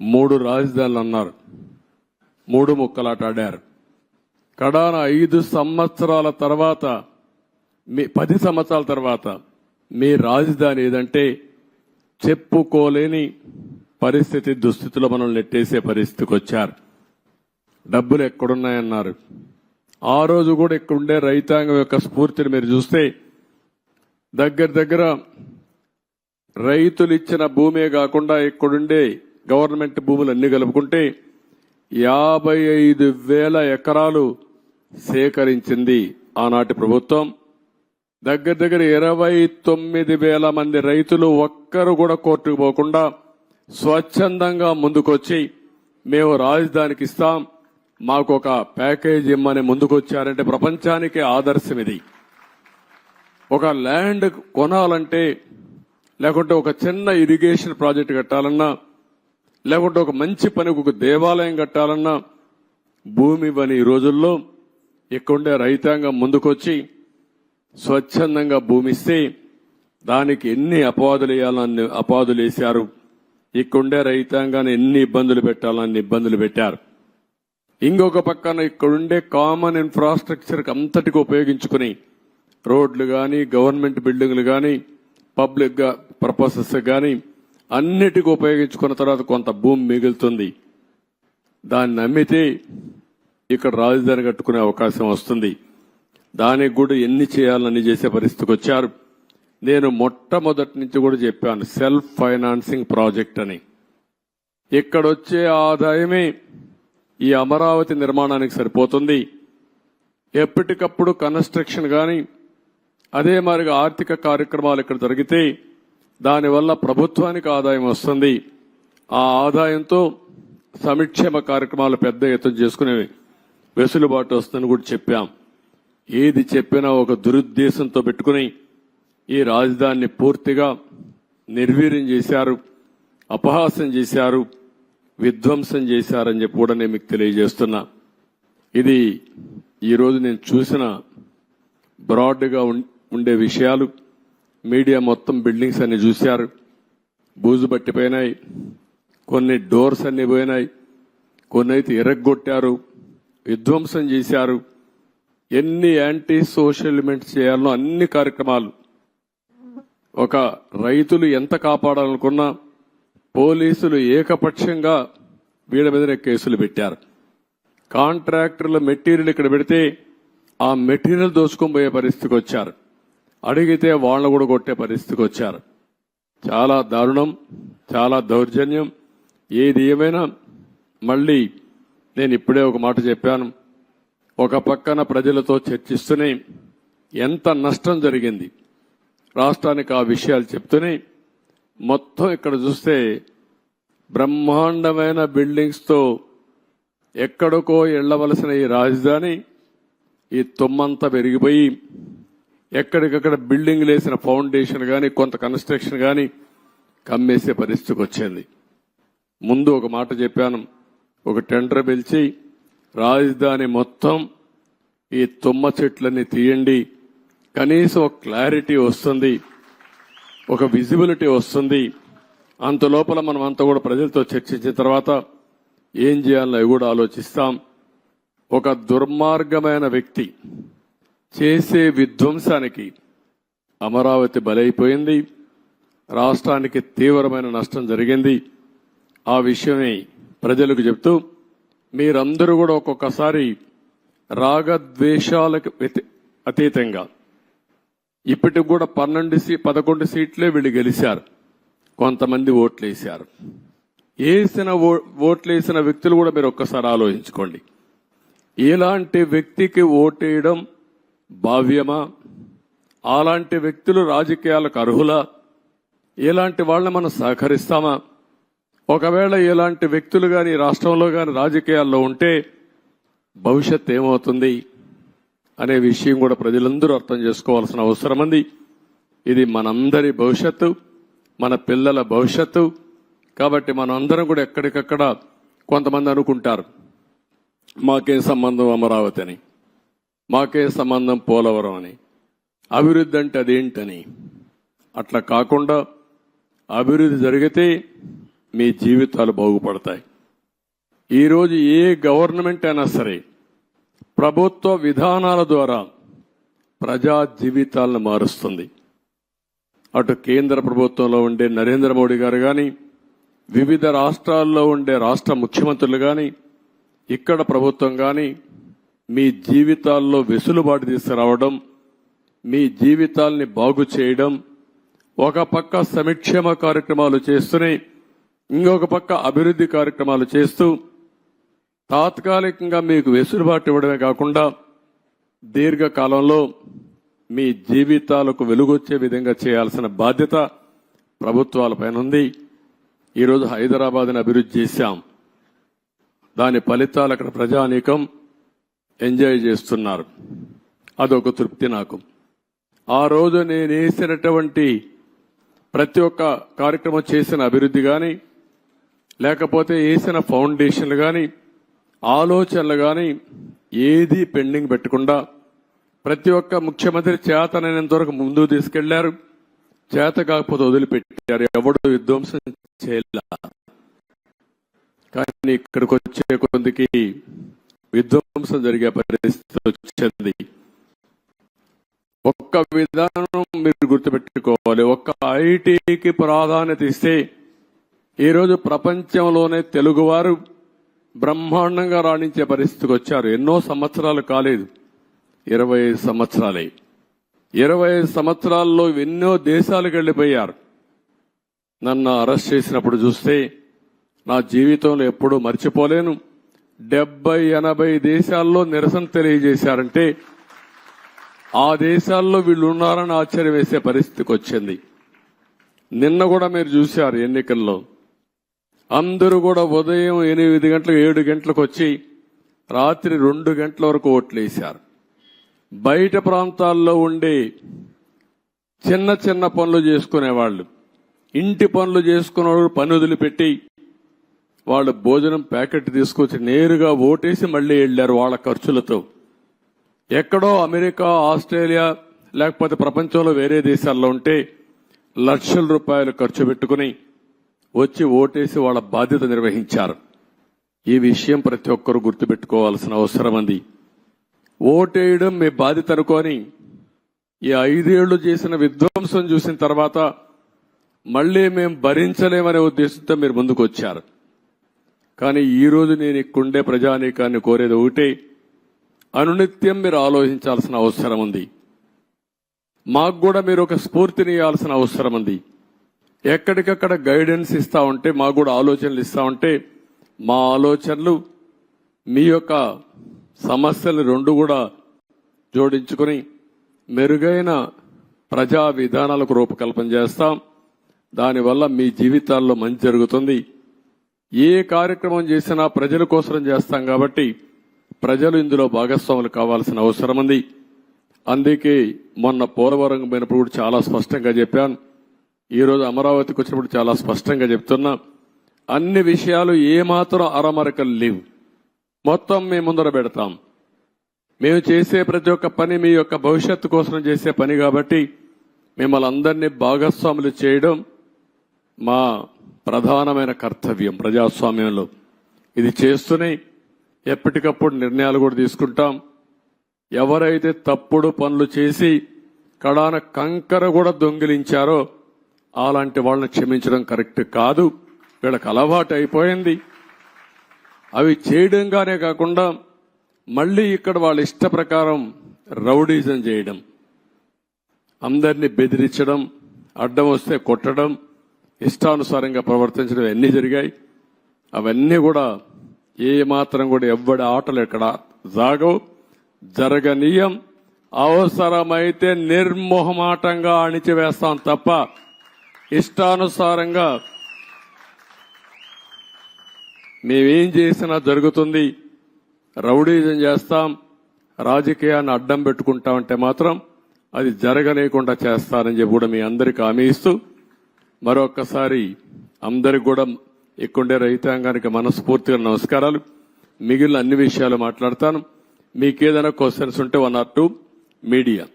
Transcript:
మూడు రాజధానులు అన్నారు. మూడు ముక్కలాట ఆడారు కడాన ఐదు సంవత్సరాల తర్వాత మీ పది సంవత్సరాల తర్వాత మీ రాజధాని ఏదంటే చెప్పుకోలేని పరిస్థితి దుస్థితిలో మనం నెట్టేసే పరిస్థితికి వచ్చారు. డబ్బులు ఎక్కడున్నాయన్నారు. ఆ రోజు కూడా ఇక్కడ ఉండే రైతాంగం యొక్క స్ఫూర్తిని మీరు చూస్తే దగ్గర దగ్గర రైతులు ఇచ్చిన భూమే కాకుండా ఇక్కడుండే గవర్నమెంట్ భూములు అన్ని కలుపుకుంటే యాభై ఐదు వేల ఎకరాలు సేకరించింది ఆనాటి ప్రభుత్వం. దగ్గర దగ్గర ఇరవై తొమ్మిది వేల మంది రైతులు ఒక్కరు కూడా కోర్టుకు పోకుండా స్వచ్ఛందంగా ముందుకొచ్చి మేము రాజధానికి ఇస్తాం మాకు ఒక ప్యాకేజ్ ఇమ్మని ముందుకొచ్చారంటే ప్రపంచానికి ఆదర్శం ఇది ఒక ల్యాండ్ కొనాలంటే లేకుంటే ఒక చిన్న ఇరిగేషన్ ప్రాజెక్ట్ కట్టాలన్నా లేకుంటే ఒక మంచి పనికి ఒక దేవాలయం కట్టాలన్నా భూమి ఇవ్వని ఈ రోజుల్లో ఇక్కడుండే రైతాంగం ముందుకొచ్చి స్వచ్ఛందంగా భూమి ఇస్తే దానికి ఎన్ని అపవాదులు వేయాలని అపవాదులు వేశారు? ఇక్కడుండే రైతాంగాన్ని ఎన్ని ఇబ్బందులు పెట్టాలని ఇబ్బందులు పెట్టారు? ఇంకొక పక్కన ఇక్కడుండే కామన్ ఇన్ఫ్రాస్ట్రక్చర్ అంతటికి ఉపయోగించుకుని రోడ్లు కానీ గవర్నమెంట్ బిల్డింగ్లు కానీ పబ్లిక్ పర్పసెస్ కానీ అన్నిటికీ ఉపయోగించుకున్న తర్వాత కొంత భూమి మిగులుతుంది. దాన్ని అమ్మితే ఇక్కడ రాజధాని కట్టుకునే అవకాశం వస్తుంది. దానికి కూడా ఎన్ని చేయాలని చేసే పరిస్థితికి వచ్చారు. నేను మొట్టమొదటి నుంచి కూడా చెప్పాను సెల్ఫ్ ఫైనాన్సింగ్ ప్రాజెక్ట్ అని. ఇక్కడ వచ్చే ఆదాయమే ఈ అమరావతి నిర్మాణానికి సరిపోతుంది. ఎప్పటికప్పుడు కన్స్ట్రక్షన్ కానీ అదే మాదిరిగా ఆర్థిక కార్యక్రమాలు ఇక్కడ జరిగితే దానివల్ల ప్రభుత్వానికి ఆదాయం వస్తుంది. ఆ ఆదాయంతో సంక్షేమ కార్యక్రమాలు పెద్ద ఎత్తున చేసుకునే వెసులుబాటు వస్తుందని కూడా చెప్పాం. ఏది చెప్పినా ఒక దురుద్దేశంతో పెట్టుకుని ఈ రాజధానిని పూర్తిగా నిర్వీర్యం చేశారు అపహాసం చేశారు విధ్వంసం చేశారని చెప్పి కూడా నేను మీకు తెలియజేస్తున్నా. ఇది ఈరోజు నేను చూసిన బ్రాడ్గా ఉం- ఉండే విషయాలు. మీడియా మొత్తం బిల్డింగ్స్ అన్ని చూశారు. బూజు పట్టిపోయినాయి కొన్ని డోర్స్ అన్ని పోయినాయి. కొన్ని అయితే ఎరగొట్టారు విధ్వంసం చేశారు. ఎన్ని యాంటీ సోషల్ ఎలిమెంట్స్ చేయాలనో అన్ని కార్యక్రమాలు. ఒక రైతులు ఎంత కాపాడాలనుకున్నా పోలీసులు ఏకపక్షంగా వీళ్ళ మీద కేసులు పెట్టారు. కాంట్రాక్టర్ల మెటీరియల్ ఇక్కడ పెడితే ఆ మెటీరియల్ దోచుకొని పోయే పరిస్థితికి వచ్చారు. అడిగితే వాళ్ళు కూడా కొట్టే పరిస్థితికి వచ్చారు. చాలా దారుణం చాలా దౌర్జన్యం. ఏది ఏమైనా మళ్ళీ నేను ఇప్పుడే ఒక మాట చెప్పాను. ఒక పక్కన ప్రజలతో చర్చిస్తూనే ఎంత నష్టం జరిగింది. రాష్ట్రానికి ఆ విషయాలు చెప్తూనే మొత్తం ఇక్కడ చూస్తే బ్రహ్మాండమైన బిల్డింగ్స్తో ఎక్కడికో వెళ్ళవలసిన ఈ రాజధాని ఈ తుమ్మంతా పెరిగిపోయి ఎక్కడికక్కడ బిల్డింగ్లు వేసిన ఫౌండేషన్ కానీ కొంత కన్స్ట్రక్షన్ కానీ కమ్మేసే పరిస్థితికి వచ్చింది. ముందు ఒక మాట చెప్పాను. ఒక టెండర్ పిలిచి రాజధాని మొత్తం ఈ తుమ్మ చెట్లన్నీ తీయండి. కనీసం ఒక క్లారిటీ వస్తుంది. ఒక విజిబిలిటీ వస్తుంది. అంత లోపల మనం అంతా కూడా ప్రజలతో చర్చించిన తర్వాత ఏం చేయాలో అవి కూడా ఆలోచిస్తాం. ఒక దుర్మార్గమైన వ్యక్తి చేసే విధ్వంసానికి అమరావతి బలైపోయింది. రాష్ట్రానికి తీవ్రమైన నష్టం జరిగింది. ఆ విషయమే ప్రజలకు చెప్తూ మీరందరూ కూడా ఒక్కొక్కసారి రాగద్వేషాలకు అతీతంగా. ఇప్పటికి కూడా పన్నెండు సీ పదకొండు సీట్లే వీళ్ళు గెలిచారు కొంతమంది ఓట్లేశారు. వేసిన ఓ- ఓట్లేసిన వ్యక్తులు కూడా మీరు ఒక్కసారి ఆలోచించుకోండి. ఇలాంటి వ్యక్తికి ఓటేయడం భావ్యమా? అలాంటి వ్యక్తులు రాజకీయాలకు అర్హులా? ఇలాంటి వాళ్ళని మనం సహకరిస్తామా? ఒకవేళ ఇలాంటి వ్యక్తులు కానీ రాష్ట్రంలో కానీ రాజకీయాల్లో ఉంటే భవిష్యత్ ఏమవుతుంది అనే విషయం కూడా ప్రజలందరూ అర్థం చేసుకోవాల్సిన అవసరం ఉంది. ఇది మనందరి భవిష్యత్తు మన పిల్లల భవిష్యత్తు. కాబట్టి మనందరం కూడా ఎక్కడికక్కడ కొంతమంది అనుకుంటారు. మాకేం సంబంధం అమరావతి అని? మాకే సంబంధం పోలవరం అని. అభివృద్ధి అంటే అదేంటని. అట్లా కాకుండా అభివృద్ధి జరిగితే మీ జీవితాలు బాగుపడతాయి. ఈరోజు ఏ గవర్నమెంట్ అయినా సరే ప్రభుత్వ విధానాల ద్వారా ప్రజా జీవితాలను మారుస్తుంది. అటు కేంద్ర ప్రభుత్వంలో ఉండే నరేంద్ర మోడీ గారు కానీ వివిధ రాష్ట్రాల్లో ఉండే రాష్ట్ర ముఖ్యమంత్రులు కానీ ఇక్కడ ప్రభుత్వం కానీ మీ జీవితాల్లో వెసులుబాటు తీసుకురావడం మీ జీవితాల్ని బాగు చేయడం ఒక పక్క సంక్షేమ కార్యక్రమాలు చేస్తూనే ఇంకొక పక్క అభివృద్ధి కార్యక్రమాలు చేస్తూ తాత్కాలికంగా మీకు వెసులుబాటు ఇవ్వడమే కాకుండా దీర్ఘకాలంలో మీ జీవితాలకు వెలుగొచ్చే విధంగా చేయాల్సిన బాధ్యత ప్రభుత్వాలపైన ఉంది. ఈరోజు హైదరాబాద్ని అభివృద్ధి చేశాం. దాని ఫలితాలు అక్కడ ప్రజానీకం ఎంజాయ్ చేస్తున్నారు. అదొక తృప్తి నాకు. ఆ రోజు నేను వేసినటువంటి ప్రతి ఒక్క కార్యక్రమం చేసిన అభివృద్ధి కానీ లేకపోతే వేసిన ఫౌండేషన్లు కానీ ఆలోచనలు కానీ ఏది పెండింగ్ పెట్టకుండా ప్రతి ఒక్క ముఖ్యమంత్రి చేతనైనంత వరకు ముందుకు తీసుకెళ్ళారు. చేత కాకపోతే వదిలిపెట్టారు. ఎవడు విధ్వంసం చేయలే. కానీ ఇక్కడికి వచ్చే కొందికి విధ్వంసం జరిగే పరిస్థితి వచ్చింది. ఒక్క విధానం మీరు గుర్తుపెట్టుకోవాలి. ఒక్క ఐటీకి ప్రాధాన్యత ఇస్తే ఈరోజు ప్రపంచంలోనే తెలుగువారు బ్రహ్మాండంగా రాణించే పరిస్థితికి వచ్చారు. ఎన్నో సంవత్సరాలు కాలేదు. ఇరవై ఐదు సంవత్సరాలే. ఇరవై ఐదు సంవత్సరాల్లో ఎన్నో దేశాలకు వెళ్ళిపోయారు. నన్ను అరెస్ట్ చేసినప్పుడు చూస్తే నా జీవితంలో ఎప్పుడూ మర్చిపోలేను. డెబ్బై ఎనభై దేశాల్లో నిరసన తెలియజేశారంటే ఆ దేశాల్లో వీళ్ళు ఉన్నారని ఆశ్చర్యం వేసే పరిస్థితికి వచ్చింది. నిన్న కూడా మీరు చూశారు ఎన్నికల్లో. అందరూ కూడా ఉదయం ఎనిమిది గంటలకు ఏడు గంటలకు వచ్చి రాత్రి రెండు గంటల వరకు ఓట్లేశారు బయట ప్రాంతాల్లో ఉండే చిన్న చిన్న పనులు చేసుకునేవాళ్ళు. ఇంటి పనులు చేసుకునే పని వదిలిపెట్టి వాళ్ళు భోజనం ప్యాకెట్ తీసుకొచ్చి నేరుగా ఓటేసి మళ్ళీ వెళ్ళారు వాళ్ళ ఖర్చులతో. ఎక్కడో అమెరికా ఆస్ట్రేలియా లేకపోతే ప్రపంచంలో వేరే దేశాల్లో ఉంటే లక్షల రూపాయలు ఖర్చు పెట్టుకుని వచ్చి ఓటేసి వాళ్ళ బాధ్యత నిర్వహించారు. ఈ విషయం ప్రతి ఒక్కరూ గుర్తుపెట్టుకోవాల్సిన అవసరం ఉంది. ఓటేయడం మీ బాధ్యత అనుకొని ఈ ఐదేళ్ళు చేసిన విధ్వంసం చూసిన తర్వాత మళ్ళీ మేము భరించలేమనే ఉద్దేశంతో మీరు ముందుకు వచ్చారు కానీ ఈరోజు నేను ఇక్కడుండే ప్రజానీకాన్ని కోరేది ఒకటే అనునిత్యం మీరు ఆలోచించాల్సిన అవసరం ఉంది. మాకు కూడా మీరు ఒక స్ఫూర్తిని ఇవ్వాల్సిన అవసరం ఉంది. ఎక్కడికక్కడ గైడెన్స్ ఇస్తా ఉంటే మాకు కూడా ఆలోచనలు ఇస్తా ఉంటే మా ఆలోచనలు మీ యొక్క సమస్యలు రెండు కూడా జోడించుకొని మెరుగైన ప్రజా విధానాలకు రూపకల్పన చేస్తాం. దానివల్ల మీ జీవితాల్లో మంచి జరుగుతుంది. ఏ కార్యక్రమం చేసినా ప్రజల కోసం చేస్తాం కాబట్టి ప్రజలు ఇందులో భాగస్వాములు కావాల్సిన అవసరం ఉంది. అందుకే మొన్న పోలవరం పోయినప్పుడు కూడా చాలా స్పష్టంగా చెప్పాను. ఈరోజు అమరావతికి వచ్చినప్పుడు చాలా స్పష్టంగా చెప్తున్నా. అన్ని విషయాలు ఏమాత్రం అరమరకలు లేవు. మొత్తం మేము ముందర పెడతాం. మేము చేసే ప్రతి ఒక్క పని మీ యొక్క భవిష్యత్తు కోసం చేసే పని కాబట్టి మిమ్మల్ని అందరినీ భాగస్వాములు చేయడం మా ప్రధానమైన కర్తవ్యం ప్రజాస్వామ్యంలో. ఇది చేస్తూనే ఎప్పటికప్పుడు నిర్ణయాలు కూడా తీసుకుంటాం. ఎవరైతే తప్పుడు పనులు చేసి కడాన కంకర కూడా దొంగిలించారో అలాంటి వాళ్ళని క్షమించడం కరెక్ట్ కాదు. వీళ్ళకి అలవాటు అయిపోయింది. అవి చేయడంగానే కాకుండా మళ్ళీ ఇక్కడ వాళ్ళ ఇష్ట ప్రకారం రౌడీజం చేయడం అందరినీ బెదిరించడం అడ్డం వస్తే కొట్టడం ఇష్టానుసారంగా ప్రవర్తించడం అన్నీ జరిగాయి? అవన్నీ కూడా ఏ మాత్రం కూడా ఎవ్వడి ఆటలు ఇక్కడ జాగవు జరగనీయం అవసరమైతే నిర్మోహమాటంగా అణిచివేస్తాం తప్ప ఇష్టానుసారంగా మేమేం చేసినా జరుగుతుంది. రౌడీజం చేస్తాం. రాజకీయాన్ని అడ్డం పెట్టుకుంటామంటే మాత్రం అది జరగనీయకుండా చేస్తానని చెప్పి కూడా మీ అందరికి హామీ ఇస్తూ మరొకసారి అందరికి కూడా ఇక్కడుండే రైతాంగానికి మనస్ఫూర్తిగా నమస్కారాలు. మిగిలిన అన్ని విషయాలు మాట్లాడతాను. మీకు ఏదైనా క్వశ్చన్స్ ఉంటే వన్ ఆర్ టూ మీడియా.